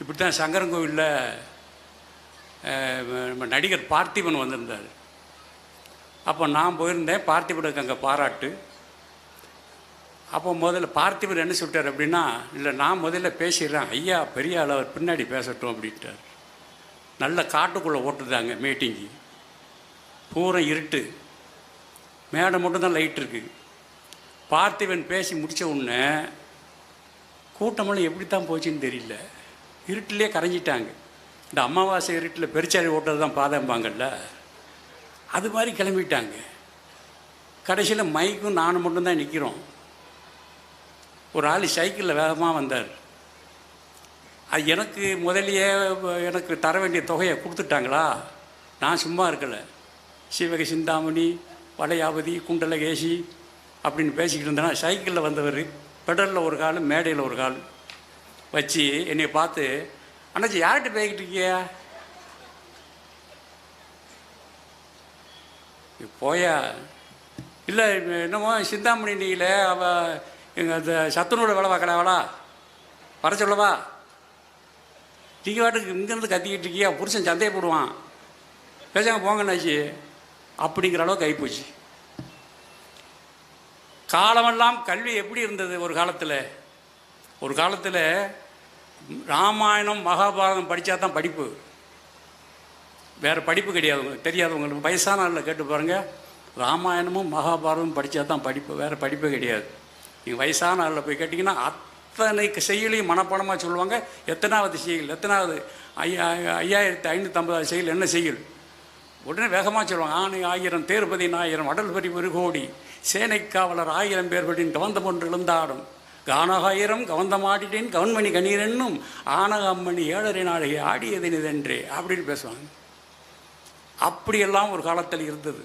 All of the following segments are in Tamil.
இப்படி தான் சங்கரன்கோவிலில் நம்ம நடிகர் பார்த்திபன் வந்திருந்தார். அப்போ நான் போயிருந்தேன் பார்த்திபனுக்கு அங்கே பாராட்டு. அப்போ முதல்ல பார்த்திபன் என்ன சொல்லிட்டார் அப்படின்னா இல்லை நான் முதல்ல பேசிடுறேன். ஐயா பெரிய அளவர் பின்னாடி பேசட்டும் அப்படின்ட்டார். நல்ல காட்டுக்குள்ளே ஓட்டுதாங்க மீட்டிங்கு. பூரா இருட்டு. மேடை மட்டும்தான் லைட் இருக்குது பார்த்திபன் பேசி முடித்த உடனே கூட்டமெல்லாம் எப்படி தான் போச்சுன்னு தெரியல. இருட்டிலே கரைஞ்சிட்டாங்க. இந்த அமாவாசை இருட்டில் பெருச்சாரி ஓட்டுறது தான் பாதம்பாங்கல்ல. அது மாதிரி கிளம்பிட்டாங்க. கடைசியில் மைக்கும் நானும் மட்டும்தான் நிற்கிறோம் ஒரு ஆள் சைக்கிளில் வேகமாக வந்தார். அது எனக்கு முதலியே எனக்கு தர வேண்டிய தொகையை கொடுத்துட்டாங்களா? நான் சும்மா இருக்கலை. சிவக சிந்தாமணி வளையாபதி குண்டலகேசி அப்படின்னு பேசிக்கிட்டு இருந்தேன்னா சைக்கிளில் வந்தவர் பெடலில் ஒரு கால் மேடையில் ஒரு கால். வச்சு என்னை பார்த்து அண்ணாச்சி யார்கிட்ட பேசிக்கிட்டு இருக்கியா போயா? இல்லை என்னமோ சிந்தாமணி நீல அவ எங்கள் இந்த சத்துனோட வேலை பார்க்கறாவளா வர சொல்லவா? நீங்கள் வாட்டுக்கு இங்கேருந்து கத்திக்கிட்டு இருக்கியா புருஷன் சந்தேகப்படுவான் பேசாங்க போங்கண்ணாச்சி அப்படிங்கிற அளவுக்கு ஆகிப்போச்சு காலமெல்லாம் கல்வி எப்படி இருந்தது ஒரு காலத்தில்? ஒரு காலத்தில் ராமாயணம் மகாபாரதம் படித்தா தான் படிப்பு. வேறு படிப்பு கிடையாது. தெரியாதவங்களுக்கு வயசான ஆளில் கேட்டு பாருங்கள் ராமாயணமும் மகாபாரதமும் படித்தா தான் படிப்பு. வேறு படிப்பு கிடையாது. நீங்கள் வயசான ஆளில் போய் கேட்டிங்கன்னா அத்தனை செயலையும் மனப்பாடமாக சொல்லுவாங்க. எத்தனாவது செயல் எத்தனாவது ஐயா ஐயாயிரத்தி ஐநூற்றம்பதாவது செயல் என்ன செயல் உடனே வேகமாக சொல்லுவாங்க. ஆணை ஆயிரம் தேர்பதி ஆயிரம் அடல் பரி ஒரு கோடி சேனை காவலர் ஆயிரம் பேர் படின் கவந்தம் ஒன்று எழுந்தாடும். கானகாயிரம் கவந்தமாடிட்டேன் கவன்மணி கண்ணீரென்னும் ஆனக அம்மணி ஏழரை நாளை ஆடியதினதென்றே அப்படின்னு பேசுவாங்க. அப்படியெல்லாம் ஒரு காலத்தில் இருந்தது.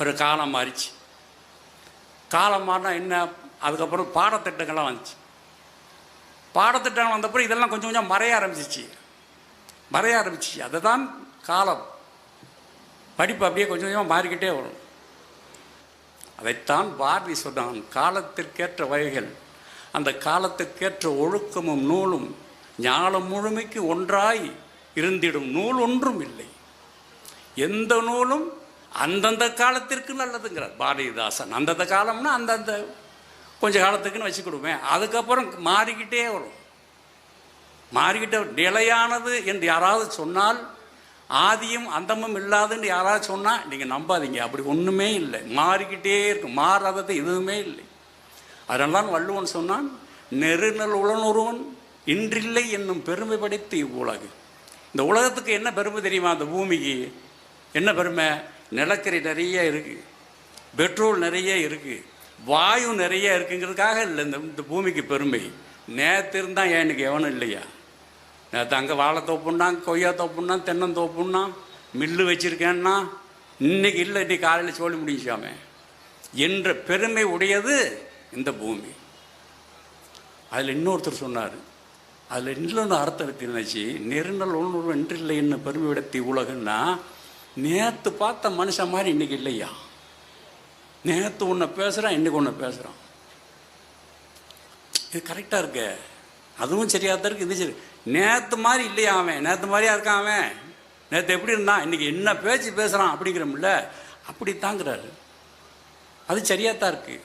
ஒரு காலம் மாறிச்சு. காலம் மாறினா என்ன? அதுக்கப்புறம் பாடத்திட்டங்கள்லாம் வந்துச்சு. பாடத்திட்டங்கள் வந்தப்பறம் இதெல்லாம் கொஞ்சம் கொஞ்சம் மறைய ஆரம்பிச்சிச்சு. மறைய ஆரம்பிச்சிச்சு. அதை தான் காலம். படிப்பு அப்படியே கொஞ்சம் கொஞ்சமாக மாறிக்கிட்டே வரும். அதைத்தான் பாரதி சொன்னான் காலத்திற்கேற்ற வகைகள் அந்த காலத்திற்கேற்ற ஒழுக்கமும் நூலும் ஞானம் முழுமைக்கு ஒன்றாய் இருந்திடும் நூல் ஒன்றும் இல்லை. எந்த நூலும் அந்தந்த காலத்திற்கு நல்லதுங்கிறார் பாரதிதாசன். அந்தந்த காலம்னா அந்தந்த கொஞ்சம் காலத்துக்குன்னு வச்சுக்கிடுவேன் அதுக்கப்புறம் மாறிக்கிட்டே வரும். மாறிக்கிட்டே நிலையானது என்று யாராவது சொன்னால் ஆதியும் அந்தமும் இல்லாதுன்னு யாராவது சொன்னால் நீங்கள் நம்பாதீங்க. அப்படி ஒன்றுமே இல்லை. மாறிக்கிட்டே இருக்கும். மாறாதது எதுவுமே இல்லை. அதனால தான் வள்ளுவன் சொன்னான் நெருநல் உளனொருவன் இன்றில்லை என்னும் பெருமை படைத்து இவ்வுலகு. இந்த உலகத்துக்கு என்ன பெருமை தெரியுமா? அந்த பூமிக்கு. என்ன பெருமை? நிலக்கரி நிறைய இருக்குது பெட்ரோல் நிறைய இருக்குது வாயு நிறைய இருக்குங்கிறதுக்காக இல்லை இந்த இந்த பூமிக்கு பெருமை. நேற்று இருந்தால் ஏன் இன்னைக்கு எவனும் இல்லையா? நேற்று அங்கே வாழை தோப்புன்னா கொய்யா தோப்புன்னா தென்னந்தோப்புன்னா மில்லு வச்சுருக்கேன்னா இன்னைக்கு இல்லை இன்றைக்கி காலையில் சொல்லி முடிஞ்சாமே என்ற பெருமை உடையது இந்த பூமி. அதில் இன்னொருத்தர் சொன்னார் அதில் இன்னொன்று அர்த்தம் இருந்துச்சு நெருநல் ஒன்று என்றில்லை என்ன பெருமை விடத்தி உலகன்னா நேற்று பார்த்த மனுஷன் மாதிரி இன்னைக்கு இல்லையா? நேற்று ஒன்று பேசுகிறான் இன்னைக்கு ஒன்று பேசுகிறான் இது கரெக்டாக இருக்கே. அதுவும் சரியாக தான் இருக்குது இது சரி. நேற்று மாதிரி இல்லையா அவன்? நேற்று மாதிரியா இருக்கான் அவன்? நேற்று எப்படி இருந்தான்? இன்னைக்கு என்ன பேச்சு பேசுகிறான் அப்படிங்கிறமில்ல அப்படித்தாங்கிறாரு. அது சரியாக தான் இருக்குது